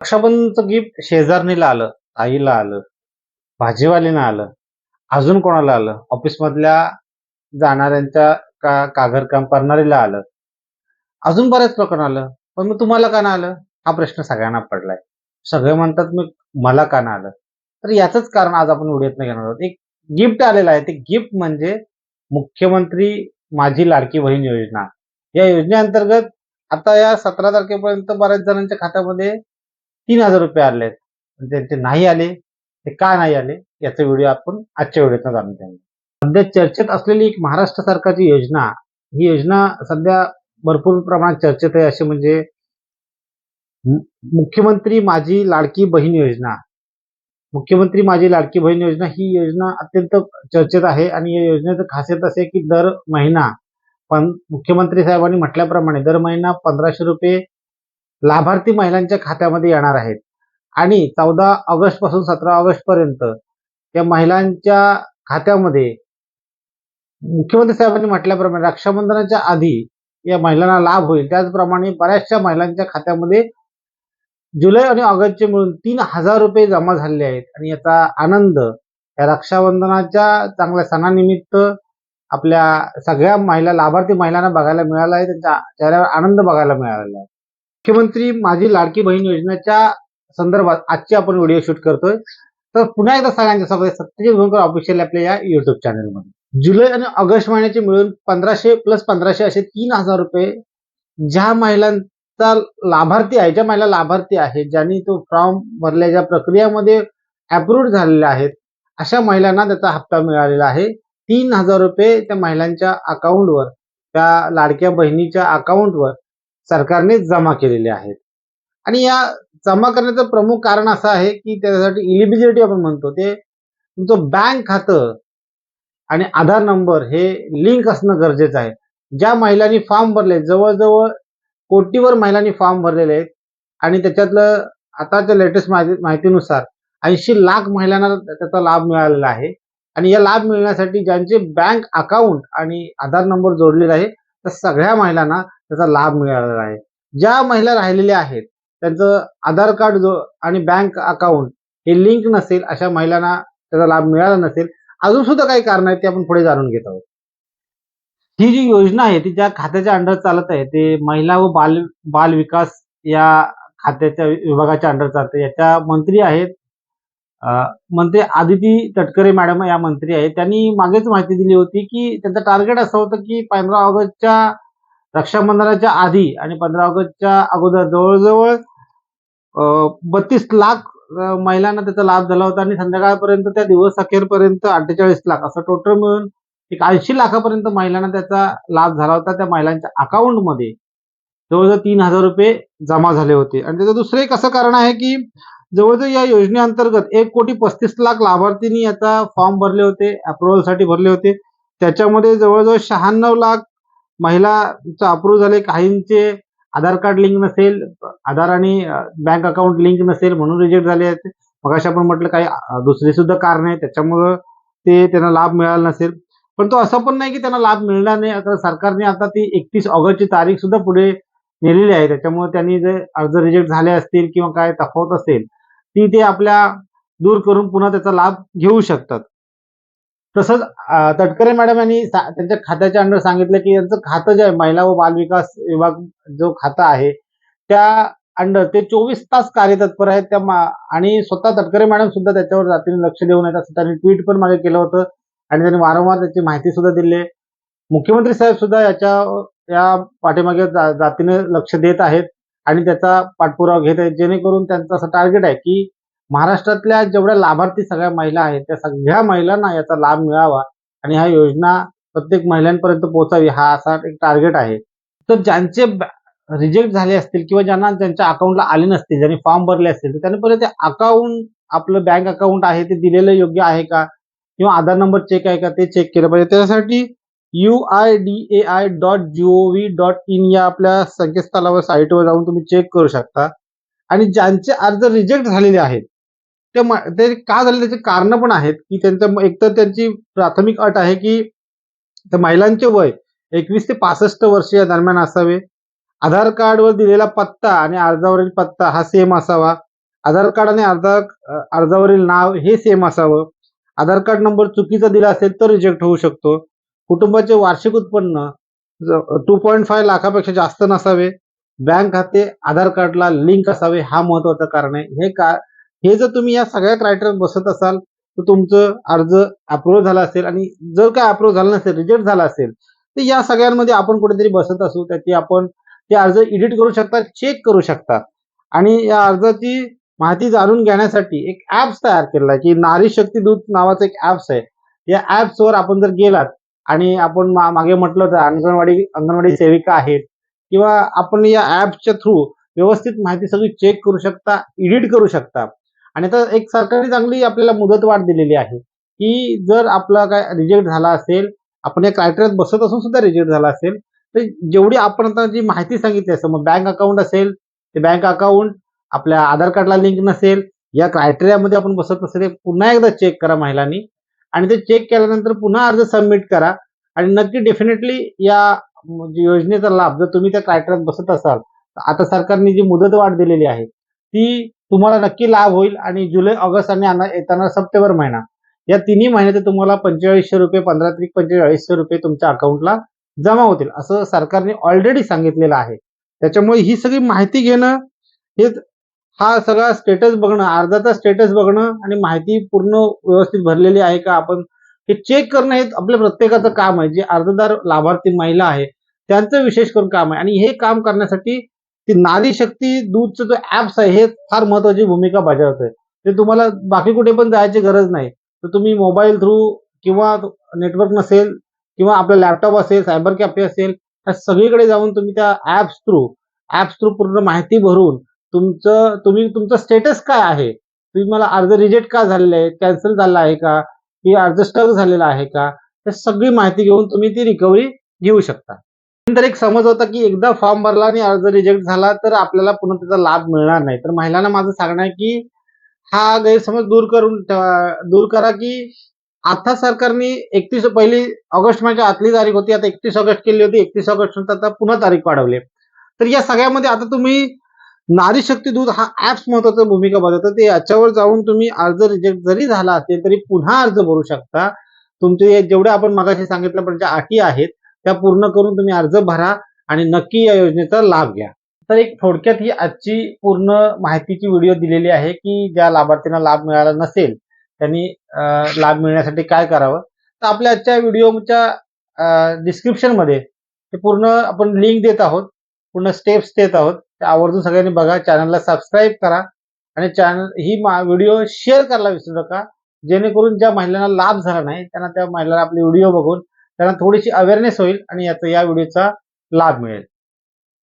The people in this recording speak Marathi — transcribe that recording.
रक्षाबंधनचं गिफ्ट शेजारणीला आलं आईला आलं भाजीवालीनं आलं अजून कोणाला आलं? ऑफिसमधल्या जाणाऱ्यांच्या का कागद काम करणारीला आलं. अजून बऱ्याच लोकांना आलं. पण मग तुम्हाला का ना आलं? हा प्रश्न सगळ्यांना पडलाय. सगळे म्हणतात मग मला का ना आलं? तर याचंच कारण आज आपण व्हिडिओत घेणार आहोत. एक गिफ्ट आलेलं आहे. ते गिफ्ट म्हणजे मुख्यमंत्री माझी लाडकी बहीण योजना. या योजनेअंतर्गत आता या सतरा तारखेपर्यंत बऱ्याच जणांच्या खात्यामध्ये तीन हजार रुपये आले आहेत. त्यांचे नाही आले. ते का नाही आले? याचा व्हिडिओ आपण आजच्या व्हिडिओत जाणून घेणार सध्या चर्चेत असलेली एक महाराष्ट्र सरकारची योजना ही योजना सध्या भरपूर प्रमाणात चर्चेत आहे. अशी म्हणजे मुख्यमंत्री माझी लाडकी बहीण योजना. मुख्यमंत्री माझी लाडकी बहीण योजना ही योजना अत्यंत चर्चेत आहे आणि या योजनेचं खासियत असे की दर महिना पण मुख्यमंत्री साहेबांनी म्हटल्याप्रमाणे दर महिना पंधराशे रुपये लाभार्थी महिलांच्या खात्यामध्ये येणार आहेत. आणि चौदा ऑगस्टपासून सतरा ऑगस्ट पर्यंत या महिलांच्या खात्यामध्ये मुख्यमंत्री साहेबांनी म्हटल्याप्रमाणे रक्षाबंधनाच्या आधी या महिलांना लाभ होईल. त्याचप्रमाणे बऱ्याचशा महिलांच्या खात्यामध्ये जुलै आणि ऑगस्टचे मिळून तीन हजार रुपये जमा झालेले आहेत. आणि याचा आनंद या रक्षाबंधनाच्या चांगल्या सणानिमित्त आपल्या सगळ्या महिला लाभार्थी महिलांना बघायला मिळाला आहे. त्यांच्या चेहऱ्यावर आनंद बघायला मिळालेला आहे. मुख्यमंत्री माझी लाडकी बहीण योजनेच्या संदर्भात आजची आपण व्हिडिओ शूट करतोय. तर पुन्हा एकदा सगळ्यांच्या सोबत सत्यजित भोंकर ऑफिशियल आपल्या या युट्यूब चॅनलमध्ये जुलै आणि ऑगस्ट महिन्याचे मिळून पंधराशे प्लस पंधराशे असे तीन हजार रुपये ज्या महिलांचा लाभार्थी आहे ज्या महिला लाभार्थी आहेत ज्यांनी तो फॉर्म भरल्याच्या प्रक्रियामध्ये अप्रूव्ह झालेल्या आहेत अशा महिलांना त्याचा हप्ता मिळालेला आहे. तीन हजार रुपये त्या महिलांच्या अकाउंटवर त्या लाडक्या बहिणीच्या अकाउंटवर सरकारने जमा केलेले आहेत. आणि या जमा करण्याचं प्रमुख कारण असं आहे की त्यासाठी इलिबिलिटी आपण म्हणतो. ते तुमचं बँक खातं आणि आधार नंबर हे लिंक असणं गरजेचं आहे. ज्या महिलांनी फॉर्म भरले जवळजवळ कोटीवर महिलांनी फॉर्म भरलेले आहेत आणि त्याच्यातलं आताच्या लेटेस्ट माहिती माहितीनुसार ऐंशी लाख महिलांना त्याचा लाभ मिळालेला आहे. आणि या लाभ मिळण्यासाठी ज्यांचे बँक अकाउंट आणि आधार नंबर जोडलेला आहे तर सगळ्या महिलांना त्याचा लाभ मिळालेला आहे. ज्या महिला राहिलेल्या आहेत त्यांचं आधार कार्ड जो आणि बँक अकाउंट हे लिंक नसेल अशा महिलांना त्याचा लाभ मिळाला नसेल अजून सुद्धा काही कारण आहेत ते आपण पुढे जाणून घेत आहोत. ही जी योजना आहे ती ज्या खात्याच्या अंडर चालत आहे ते महिला व बाल बाल विकास या खात्याच्या विभागाच्या अंडर चालते. याच्या मंत्री आहेत मंत्री आदिती तटकरे मॅडम या मंत्री आहेत. त्यांनी मागेच माहिती दिली होती की त्यांचं टार्गेट असं होतं की पंधरा ऑगस्टच्या रक्षाबंधनाच्या आधी आणि पंधरा ऑगस्टच्या अगोदर जवळजवळ बत्तीस लाख महिलांना त्याचा लाभ झाला होता आणि संध्याकाळपर्यंत त्या दिवस अखेरपर्यंत अठ्ठेचाळीस लाख असं टोटल मिळून एक ऐंशी लाखापर्यंत महिलांना त्याचा लाभ झाला होता त्या महिलांच्या अकाउंटमध्ये जवळजवळ तीन हजार रुपये जमा झाले होते. आणि त्याचं दुसरं एक असं कारण आहे की जवळजवळ या योजनेअंतर्गत एक कोटी पस्तीस लाख लाभार्थींनी याचा फॉर्म भरले होते अप्रुव्हलसाठी भरले होते. त्याच्यामध्ये जवळजवळ शहाण्णव लाख महिलाचं अप्रूव्ह झाले. काहींचे आधार कार्ड लिंक नसेल आधार आणि बँक अकाउंट लिंक नसेल म्हणून रिजेक्ट झाले आहेत. मग आपण म्हटलं काही दुसरी सुद्धा कारण आहे. त्याच्यामुळं ते त्यांना लाभ मिळाला नसेल. पण तो असं पण नाही की त्यांना लाभ मिळणार नाही. आता सरकारने आता ती एकतीस ऑगस्टची तारीख सुद्धा पुढे नेलेली आहे. त्याच्यामुळे त्यांनी जे अर्ज रिजेक्ट झाले असतील किंवा काय तफावत असेल ती ते आपल्या दूर करून पुन्हा त्याचा लाभ घेऊ शकतात. तसंच तटकरे मॅडम यांनी त्यांच्या खात्याच्या अंडर सांगितलं की यांचं खातं जे आहे महिला व बालविकास विभाग जो खातं आहे त्या अंडर ते चोवीस तास कार्यतत्पर आहेत. त्या आणि स्वतः तटकरे मॅडम सुद्धा त्याच्यावर जातीने लक्ष देऊन येतात. असं त्यांनी ट्विट पण मागे केलं होतं आणि त्यांनी वारंवार त्याची माहिती सुद्धा दिली आहे. मुख्यमंत्री साहेब सुद्धा याच्या या पाठीमागे जा- जातीने लक्ष देत आहेत. आणि त्याचा पाठपुरावा घेत आहेत. जेणेकरून त्यांचं असं टार्गेट आहे की महाराष्ट्रातल्या जेवढ्या लाभार्थी सगळ्या महिला आहेत त्या सगळ्या महिलांना याचा लाभ मिळावा आणि ह्या योजना प्रत्येक महिलांपर्यंत पोहोचावी हा असा एक टार्गेट आहे. तर ज्यांचे रिजेक्ट झाले असतील किंवा ज्यांना त्यांच्या अकाउंटला आले नसतील ज्यांनी फॉर्म भरले असतील तर त्यांनी पहिले ते अकाउंट आपलं बँक अकाउंट आहे ते दिलेलं योग्य आहे का? किंवा आधार नंबर चेक आहे का ते चेक केलं पाहिजे. त्यासाठी U I D A I dot G O V dot in या आपल्या संकेतस्थळावर साईटवर जाऊन तुम्ही चेक करू शकता. आणि ज्यांचे अर्ज रिजेक्ट झालेले आहेत ते ते का झाले त्याचे कारण पण आहेत की त्यांचं एकतर त्यांची प्राथमिक अट आहे की त्या महिलांचे वय एकवीस ते पासष्ट वर्ष या दरम्यान असावे. आधार कार्डवर दिलेला पत्ता आणि अर्जावरील पत्ता हा सेम असावा. आधार कार्ड आणि अर्जा अर्जावरील नाव हे सेम असावं. आधार कार्ड नंबर चुकीचा दिला असेल तर रिजेक्ट होऊ शकतो. कुटुंबाचे वार्षिक उत्पन्न टू पॉईंट फाय लाखापेक्षा जास्त नसावे. बँक खाते आधार कार्डला लिंक असावे हा महत्वाचं कारण आहे. हे का हे जर तुम्ही या सगळ्या क्रायटेरियात बसत असाल तर तुमचं अर्ज अप्रूव्ह झाला असेल आणि जर काय अप्रूव्ह झालं नसेल रिजेक्ट झाला असेल तर या सगळ्यांमध्ये आपण कुठेतरी बसत असू त्याची आपण ते अर्ज एडिट करू शकता चेक करू शकता. आणि या अर्जाची माहिती जाणून घेण्यासाठी एक ऍप्स तयार केलेला आहे की नारी शक्ती दूत नावाचं एक ऍप्स आहे. या ऍप्सवर आपण जर गेलात आणि आपण मा- मागे म्हटलं तर अंगणवाडी अंगणवाडी सेविका आहेत किंवा आपण या ऍपच्या थ्रू व्यवस्थित माहिती सगळी चेक करू शकता एडिट करू शकता. आणि आता एक सरकारने चांगली आपल्याला मुदतवाढ दिलेली आहे की जर आपला काय रिजेक्ट झाला असेल आपण या क्रायटेरियात बसत असून सुद्धा रिजेक्ट झाला असेल तर जेवढी आपण आता जी माहिती सांगितली असेल मग बँक अकाउंट असेल ते बँक अकाउंट आपल्या आधार कार्डला लिंक नसेल या क्रायटेरियामध्ये आपण बसत नसेल पुन्हा एकदा चेक करा महिलांनी. आणि ते चेक केल्यानंतर पुन्हा अर्ज सबमिट करा. आणि नक्की डेफिनेटली या योजनेचा लाभ जर तुम्ही त्या क्रायटेरियात बसत असाल तर आता सरकारने जी मुदत वाढ दिलेली आहे ती तुम्हाला नक्की लाभ होईल. आणि जुलै ऑगस्ट आणि येताना सप्टेंबर महिना या तिन्ही महिन्यात तुम्हाला पंचेचाळीसशे रुपये पंधरा ते पंचेचाळीसशे रुपये तुमच्या अकाउंटला जमा होतील. असं सरकारने ऑलरेडी सांगितलेलं आहे. त्याच्यामुळे ही सगळी माहिती घेणं हे हा सगळा स्टेटस बघणं अर्जाचा स्टेटस बघणं आणि माहिती पूर्ण व्यवस्थित भरलेली आहे का आपण हे चेक करणं हे आपल्या प्रत्येकाचं काम आहे. जे अर्जदार लाभार्थी महिला आहे त्यांचं विशेष करून काम आहे. आणि हे काम करण्यासाठी ती नारी शक्ती दूधचं जो ऍप्स आहे हे फार महत्वाची भूमिका बजावत आहे ते तुम्हाला बाकी कुठे पण जायची गरज नाही. तर तुम्ही मोबाईल थ्रू किंवा नेटवर्क नसेल किंवा आपला लॅपटॉप असेल सायबर कॅफे असेल या सगळीकडे जाऊन तुम्ही त्या ऍप्स थ्रू ऍप्स थ्रू पूर्ण माहिती भरून तुमचं तुम्ही तुमचं स्टेटस काय आहे? तुम्ही मला अर्ज रिजेक्ट का झालेले आहे कॅन्सल झाला आहे का? की अर्ज स्टक झालेला आहे का? हे सगळी माहिती घेऊन तुम्ही ती रिकव्हरी घेऊ शकता. नंतर एक समज होता की एकदा फॉर्म भरला आणि अर्ज रिजेक्ट झाला तर आपल्याला पुन्हा त्याचा लाभ मिळणार नाही. तर महिलांना माझं सांगणं आहे की हा गैरसमज दूर करून दूर करा की आता सरकारने एकतीस पहिली ऑगस्ट महिन्याच्या आतली तारीख होती आता एकतीस ऑगस्ट केली होती एकतीस ऑगस्ट नंतर आता पुन्हा तारीख वाढवली तर या सगळ्यामध्ये आता तुम्ही नारी शक्ती दूध हा ऍप्स महत्त्वाचा भूमिका बजावतात ते याच्यावर जाऊन तुम्ही अर्ज रिजेक्ट जरी झाला असेल तरी पुन्हा अर्ज भरू शकता. तुमचे जेवढे आपण मगाशी सांगितल्याप्रमाणे ज्या अटी आहेत त्या पूर्ण करून तुम्ही अर्ज भरा आणि नक्की या योजनेचा लाभ घ्या. तर एक थोडक्यात ही आजची पूर्ण माहितीची व्हिडिओ दिलेली आहे की ज्या लाभार्थींना लाभ मिळाला नसेल त्यांनी लाभ मिळण्यासाठी काय करावं? तर आपल्या आजच्या व्हिडिओच्या डिस्क्रिप्शनमध्ये ते पूर्ण आपण लिंक देत आहोत पूर्ण स्टेप्स देत आहोत. आवर्जून सगळ्यांनी बघा चॅनलला सबस्क्राईब करा आणि चॅनल ही व्हिडिओ शेअर करायला विसरू नका. जेणेकरून ज्या महिलांना लाभ झाला नाही त्यांना त्या महिलांना आपले व्हिडिओ बघून त्यांना थोडीशी अवेअरनेस होईल आणि याचा या व्हिडिओचा लाभ मिळेल.